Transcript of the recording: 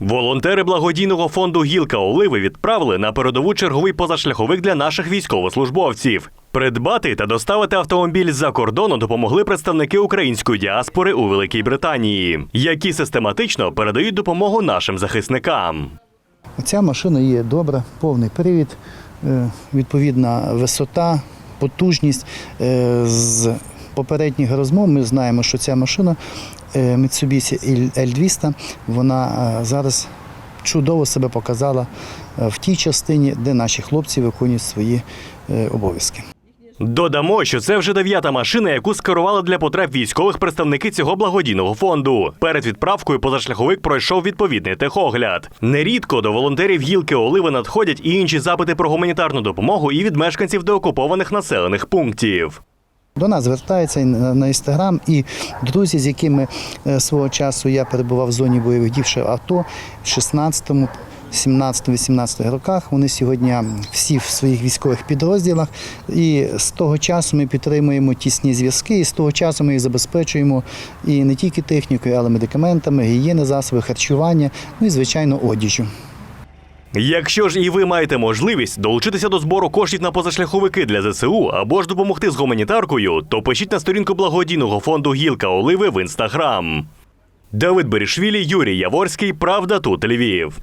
Волонтери благодійного фонду Гілка Оливи відправили на передову черговий позашляховик для наших військовослужбовців. Придбати та доставити автомобіль з-за кордону допомогли представники української діаспори у Великій Британії, які систематично передають допомогу нашим захисникам. Ця машина є добра, повний привід, е, відповідна висота, потужність. Е, З попередніх розмов ми знаємо, що ця машина е, Mitsubishi L200, вона е, зараз чудово себе показала е, в тій частині, де наші хлопці виконують свої обов'язки. Додамо, що це вже дев'ята машина, яку скерували для потреб військових представники цього благодійного фонду. Перед відправкою позашляховик пройшов відповідний техогляд. Нерідко до волонтерів гілки Оливи надходять і інші запити про гуманітарну допомогу і від мешканців деокупованих населених пунктів. До нас звертаються на інстаграм і друзі, з якими е, свого часу я перебував в зоні бойових дій ще в АТО в 16-му, 17-18 роках. Вони сьогодні всі в своїх військових підрозділах. І з того часу ми підтримуємо тісні зв'язки, і з того часу ми їх забезпечуємо і не тільки технікою, але медикаментами, гігієни, засоби, харчування, ну і звичайно одіжю. Якщо ж і ви маєте можливість долучитися до збору коштів на позашляховики для ЗСУ або ж допомогти з гуманітаркою, то пишіть на сторінку благодійного фонду Гілка Оливи в інстаграм. Давид Берішвілі, Юрій Яворський, Правда тут Львів.